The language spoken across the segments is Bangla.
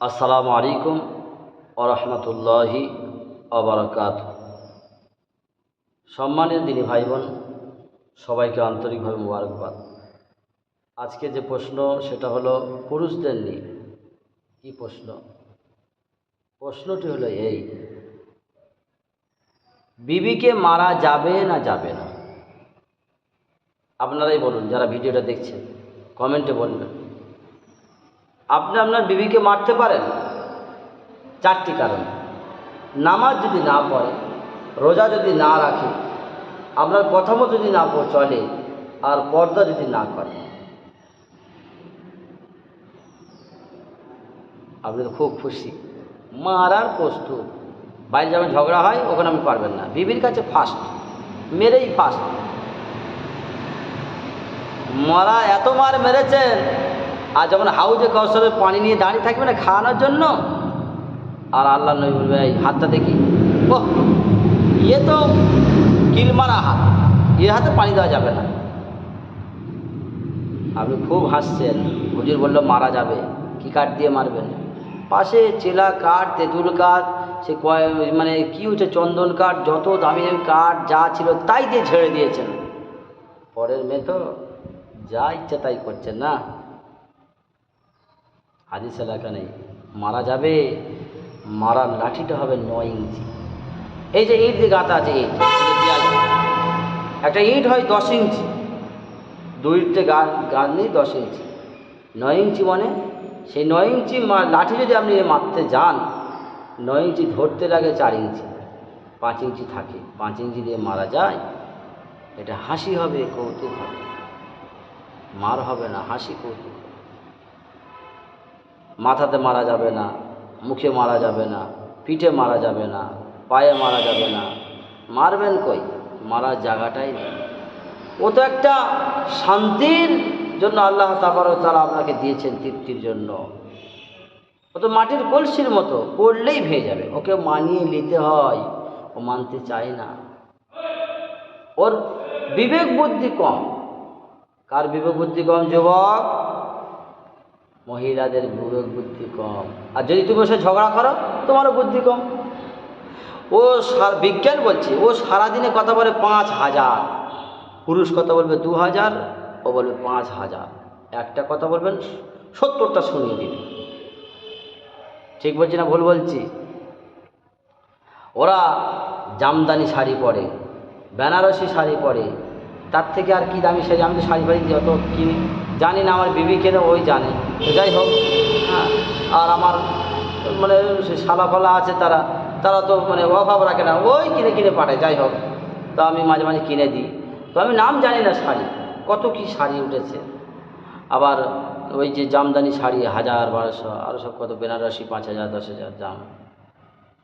আসসালামু আলাইকুম আরহামতুল্লাহি আবরকাত সম্মানীয় দিনী ভাই বোন সবাইকে আন্তরিকভাবে মোবারকবাদ। আজকে যে প্রশ্ন, সেটা হলো পুরুষদের নিয়ে। কী প্রশ্ন? প্রশ্নটি হলো এই, বিবিকে মারা যাবে না যাবে না? আপনারাই বলুন, যারা ভিডিওটা দেখছেন, কমেন্টে বলবেন। আপনি আপনার বিবিকে মারতে পারেন? চারটি কারণ। নামাজ যদি না পড়ে, রোজা যদি না রাখে, আপনার মতো যদি না চলে, আর পর্দা যদি না করে। আপনি তো খুব খুশি। মারার প্রস্তুত। বাইরে যেমন ঝগড়া হয়, ওখানে আপনি পারবেন না। বিবির কাছে ফার্স্ট মেরেই ফার্স্ট মারা এত মার মেরেছেন আর যখন হাউজে কৌশলে পানি নিয়ে দাঁড়িয়ে থাকবে না খাওয়ানোর জন্য, আর আল্লাহ নবী বলবে হাতটা দেখি। ও ইয়ে তো কিল মারা হাত। এর হাতে পানি দেওয়া যাবে না। আপনি খুব হাসছেন। হুজুর বলল, মারা যাবে। কি কাঠ দিয়ে মারবেন? পাশে চেলা কাঠ, তেঁতুল কাঠ, সে কয় মানে কি হচ্ছে, চন্দন কাঠ, যত দামি দামি কাঠ যা ছিল তাই দিয়ে ছেড়ে দিয়েছেন। পরের মেয়ে তো যা ইচ্ছা তাই করছেন না। হাদিস এলাকা নেই, মারা যাবে, মারার লাঠিটা হবে নয় ইঞ্চি। এই যে ইট দিয়ে গাঁথা আছে, ইট একটা ইট হয় দশ ইঞ্চি, দুইটে গা গাছ নেই দশ ইঞ্চি। নয় ইঞ্চি মানে সেই নয় ইঞ্চি লাঠি যদি আপনি মারতে যান, নয় ইঞ্চি ধরতে লাগে চার ইঞ্চি। পাঁচ ইঞ্চি থাকে, পাঁচ ইঞ্চি দিয়ে মারা যায়, এটা হাসি হবে, কৌতুক হবে। মার হবে না, হাসি কৌতুক। মাথাতে মারা যাবে না, মুখে মারা যাবে না, পিঠে মারা যাবে না, পায়ে মারা যাবে না। মারবেন কই? মারার জায়গাটাই নেই। ও তো একটা শান্তির জন্য আল্লাহ তাবার তারা আপনাকে দিয়েছেন তৃপ্তির জন্য। ও তো মাটির কলসির মতো, পড়লেই ভেঙে যাবে। ওকে মানিয়ে নিতে হয়। ও মানতে চায় না। ওর বিবেক বুদ্ধি কম। কার বিবেক বুদ্ধি কম, যুবক? মহিলাদের বিবেক বুদ্ধি কম। আর যদি তুমি ওর ঝগড়া করো, তোমারও বুদ্ধি কম। ও বিজ্ঞান বলছে, ও সারাদিনে কথা বলে পাঁচ হাজার। পুরুষ কথা বলবে দু হাজার, ও বলবে পাঁচ হাজার। একটা কথা বলবেন, সত্তরটা শুনিয়ে দিবে। ঠিক বলছি না ভুল বলছি? ওরা জামদানি শাড়ি পরে, বেনারসি শাড়ি পরে, তার থেকে আর কি দামি আমি তো শাড়ি ফাড়ি যত কিনি। জানি না, আমার বিবি কেনে ওই জানে। তো যাই হোক। আর আমার মানে শালা ফালা আছে তারা তারা তো মানে অভাব রাখে না। ওই কিনে কিনে পাঠায়, যাই হোক। তো আমি মাঝে মাঝে কিনে দিই। তো আমি নাম জানি না শাড়ি, কত কি শাড়ি উঠেছে। আবার ওই যে জামদানি শাড়ি, হাজার বারোশো আরও সব কত, বেনারসি পাঁচ হাজার, দশ হাজার দাম।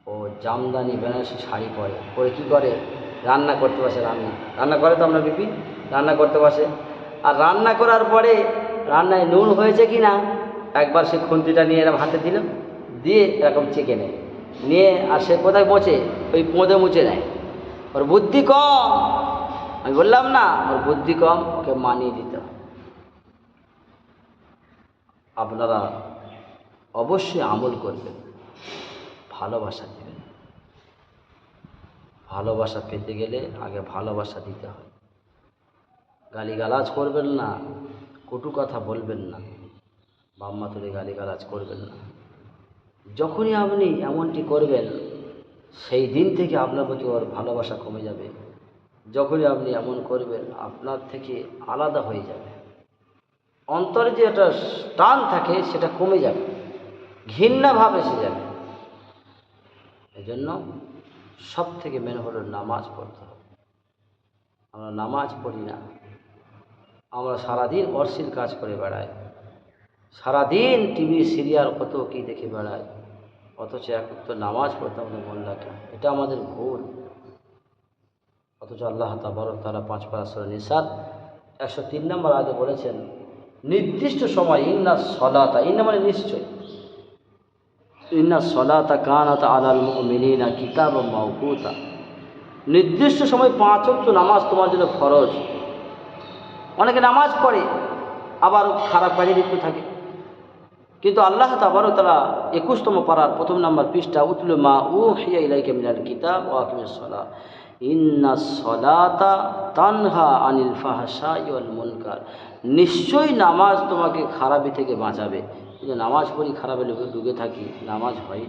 ও জামদানি, বেনারসি শাড়ি পরে। পরে কী করে? রান্না করতে বসে রান্না। রান্না করে তো আমরা বিপি, রান্না করতে বসে। আর রান্না করার পরে রান্নায় নুন হয়েছে কি না, একবার সে খুন্তিটা নিয়ে এরকম হাতে দিল দিয়ে এরকম চেকে নেয়। নিয়ে আর সে কোথায় পচে ওই পোঁদে মুছে নেয়। ওর বুদ্ধি কম। আমি বললাম, না, ওর বুদ্ধি কম, ওকে মানিয়ে দিতে আপনারা অবশ্যই আমল করবেন, ভালোবাসা দেবেন। ভালোবাসা পেতে গেলে আগে ভালোবাসা দিতে হয়। গালিগালাজ করবেন না। কটু কথা বলবেন না। বাম্মা তুলে গালিগালাজ করবেন না। যখনই আপনি এমনটি করবেন, সেই দিন থেকে আপনার প্রতি ওর ভালোবাসা কমে যাবে। যখনই আপনি এমন করবেন, আপনার থেকে আলাদা হয়ে যাবে। অন্তরে যে একটা টান থাকে, সেটা কমে যাবে। ঘৃণা ভাব এসে যাবে। এজন্য সব থেকে মেন হলো নামাজ পড়তে হবে। আমরা নামাজ পড়ি না। আমরা সারাদিন অর্শির কাজ করে বেড়াই। সারাদিন টিভি, সিরিয়াল, কত কী দেখে বেড়াই। অথচ এক তো নামাজ পড়তে আমাদের মন লাগে এটা আমাদের ভুল। অথচ আল্লাহ তাবার তারা পাঁচ পাঁচশো নিসার একশো তিন নম্বর আগে বলেছেন, নির্দিষ্ট সময় ইন্না সলাতা, ইন্না মানে নিশ্চয়। ইন্না সলাতা কানাতা আলাল মিনিনা কিতাব মাউকুতা নির্দিষ্ট সময় পাঁচ অক্ট নামাজ তোমার জন্য ফরজ। অনেকে নামাজ পড়ে, আবার খারাপ কাজে লিপ্ত থাকে। কিন্তু আল্লাহ তাবারও তারা একুশতম পাড়ার প্রথম নাম্বার পৃষ্ঠা, উতলু মা ও হিয়া ইলাইকে মিনাল কিতাব ও আকিমের সলা ইন্না সলাতা তানহা আনিল ফাহাসা ইউল মুনকার। নিশ্চয়ই নামাজ তোমাকে খারাপি থেকে বাঁচাবে। নামাজ পড়ি খারাপে ঢুকে থাকি, নামাজ হয়